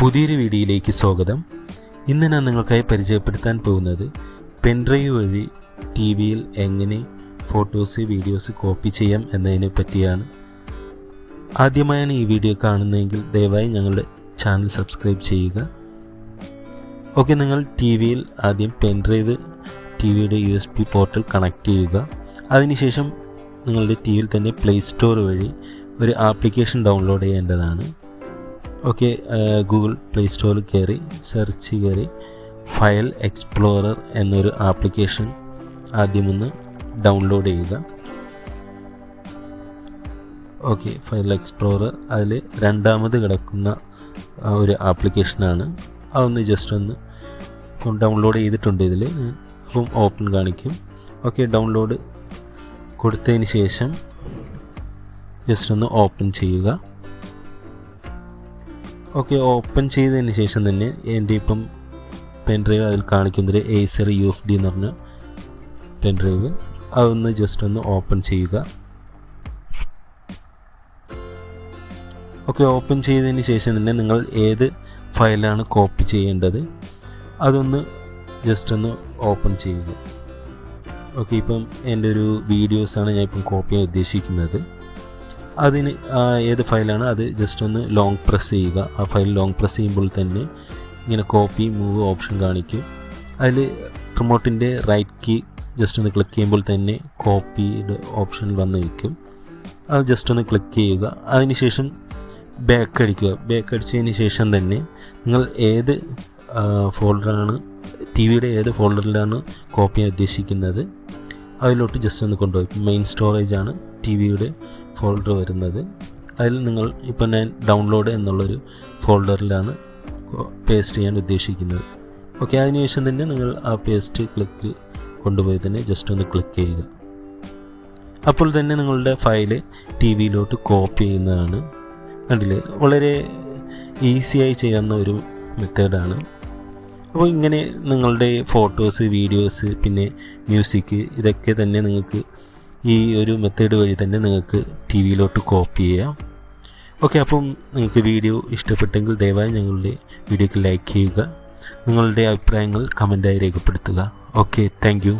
പുതിയൊരു വീഡിയോയിലേക്ക് സ്വാഗതം. ഇന്ന് ഞാൻ നിങ്ങൾക്കായി പരിചയപ്പെടുത്താൻ പോകുന്നത് പെൻഡ്രൈവ് വഴി ടി വിയിൽ എങ്ങനെ ഫോട്ടോസ് വീഡിയോസ് കോപ്പി ചെയ്യാം എന്നതിനെ പറ്റിയാണ്. ആദ്യമായാണ് ഈ വീഡിയോ കാണുന്നതെങ്കിൽ ദയവായി ഞങ്ങളുടെ ചാനൽ സബ്സ്ക്രൈബ് ചെയ്യുക. ഓക്കെ നിങ്ങൾ ടി വിയിൽ ആദ്യം പെൻഡ്രൈവ് ടി വിയുടെ U S B portal connect ചെയ്യുക. അതിനുശേഷം നിങ്ങളുടെ ടി വിയിൽ തന്നെ പ്ലേ സ്റ്റോർ വഴി ഒരു ആപ്ലിക്കേഷൻ ഡൗൺലോഡ് ചെയ്യേണ്ടതാണ്. ഓക്കെ ഗൂഗിൾ പ്ലേ സ്റ്റോറിൽ കയറി സെർച്ച് കയറി ഫയൽ എക്സ്പ്ലോറർ എന്നൊരു ആപ്ലിക്കേഷൻ ആദ്യമൊന്ന് ഡൗൺലോഡ് ചെയ്യുക. Okay file explorer. അതിൽ രണ്ടാമത് കിടക്കുന്ന ഒരു ആപ്ലിക്കേഷനാണ്. അതൊന്ന് ജസ്റ്റ് ഒന്ന് ഡൗൺലോഡ് ചെയ്തിട്ടുണ്ട് ഇതിൽ അപ്പം ഓപ്പൺ കാണിക്കും. ഓക്കെ ഡൗൺലോഡ് കൊടുത്തതിന് ശേഷം ജസ്റ്റ് ഒന്ന് ഓപ്പൺ ചെയ്യുക. ഓക്കെ ഓപ്പൺ ചെയ്തതിന് ശേഷം തന്നെ എന്റെ ഇപ്പം പെൻ ഡ്രൈവ് അതിൽ കാണിക്കുന്നത് എയ്സർ യു എഫ് ഡി എന്ന് പറഞ്ഞ പെൻ ഡ്രൈവ് അതൊന്ന് ജസ്റ്റ് ഒന്ന് ഓപ്പൺ ചെയ്യുക. ഓക്കെ ഓപ്പൺ ചെയ്തതിന് ശേഷം തന്നെ നിങ്ങൾ ഏത് ഫയലാണ് കോപ്പി ചെയ്യേണ്ടത് അതൊന്ന് ജസ്റ്റ് ഒന്ന് ഓപ്പൺ ചെയ്യുക. ഓക്കെ ഇപ്പം എന്റെ ഒരു വീഡിയോസാണ് ഞാൻ ഇപ്പം കോപ്പി ചെയ്യാൻ ഉദ്ദേശിക്കുന്നത്. അതിന് ഏത് ഫയലാണ്? അത് ജസ്റ്റ് ഒന്ന് ലോങ് പ്രസ് ചെയ്യുക. ആ ഫയൽ ലോങ് പ്രസ് ചെയ്യുമ്പോൾ തന്നെ ഇങ്ങനെ കോപ്പി മൂവ് ഓപ്ഷൻ കാണിക്കും. അതിൽ റിമോട്ടിന്റെ റൈറ്റ് കീ ജസ്റ്റ് ഒന്ന് ക്ലിക്ക് ചെയ്യുമ്പോൾ തന്നെ കോപ്പിയുടെ ഓപ്ഷൻ വന്ന് നിൽക്കും അത് ജസ്റ്റ് ഒന്ന് ക്ലിക്ക് ചെയ്യുക. അതിനുശേഷം ബാക്ക് അടിക്കുക. ബാക്ക് അടിച്ചതിന് ശേഷം തന്നെ നിങ്ങൾ ഏത് ഫോൾഡറാണ് ടി വിയുടെ ഏത് ഫോൾഡറിലാണ് കോപ്പി ഉദ്ദേശിക്കുന്നത്? അതിലോട്ട് ജസ്റ്റ് ഒന്ന് കൊണ്ടുപോയി. മെയിൻ സ്റ്റോറേജ് ആണ്. ടി വിയുടെ ഫോൾഡർ വരുന്നത്. അതിൽ നിങ്ങൾ ഇപ്പം ഞാൻ ഡൗൺലോഡ് എന്നുള്ളൊരു ഫോൾഡറിലാണ് പേസ്റ്റ് ചെയ്യാൻ ഉദ്ദേശിക്കുന്നത്. ഓക്കെ അതിനുശേഷം തന്നെ നിങ്ങൾ ആ പേസ്റ്റ് ക്ലിക്ക് കൊണ്ടുപോയി തന്നെ ജസ്റ്റ് ഒന്ന് ക്ലിക്ക് ചെയ്യുക. അപ്പോൾ തന്നെ നിങ്ങളുടെ ഫയൽ ടി വിയിലോട്ട് കോപ്പി ചെയ്യുന്നതാണ്. കണ്ടില്ലേ? വളരെ ഈസിയായി ചെയ്യാവുന്ന ഒരു മെത്തേഡാണ് അപ്പോൾ ഇങ്ങനെ നിങ്ങളുടെ ഫോട്ടോസ് വീഡിയോസ് പിന്നെ മ്യൂസിക് ഇതൊക്കെ തന്നെ നിങ്ങൾക്ക് ഈ ഒരു മെത്തേഡ് വഴി തന്നെ നിങ്ങൾക്ക് ടി വിയിലോട്ട് കോപ്പി ചെയ്യാം. ഓക്കെ അപ്പം നിങ്ങൾക്ക് വീഡിയോ ഇഷ്ടപ്പെട്ടെങ്കിൽ ദയവായി ഞങ്ങളുടെ വീഡിയോക്ക് ലൈക്ക് ചെയ്യുക. നിങ്ങളുടെ അഭിപ്രായങ്ങൾ കമന്റായി രേഖപ്പെടുത്തുക. Okay thank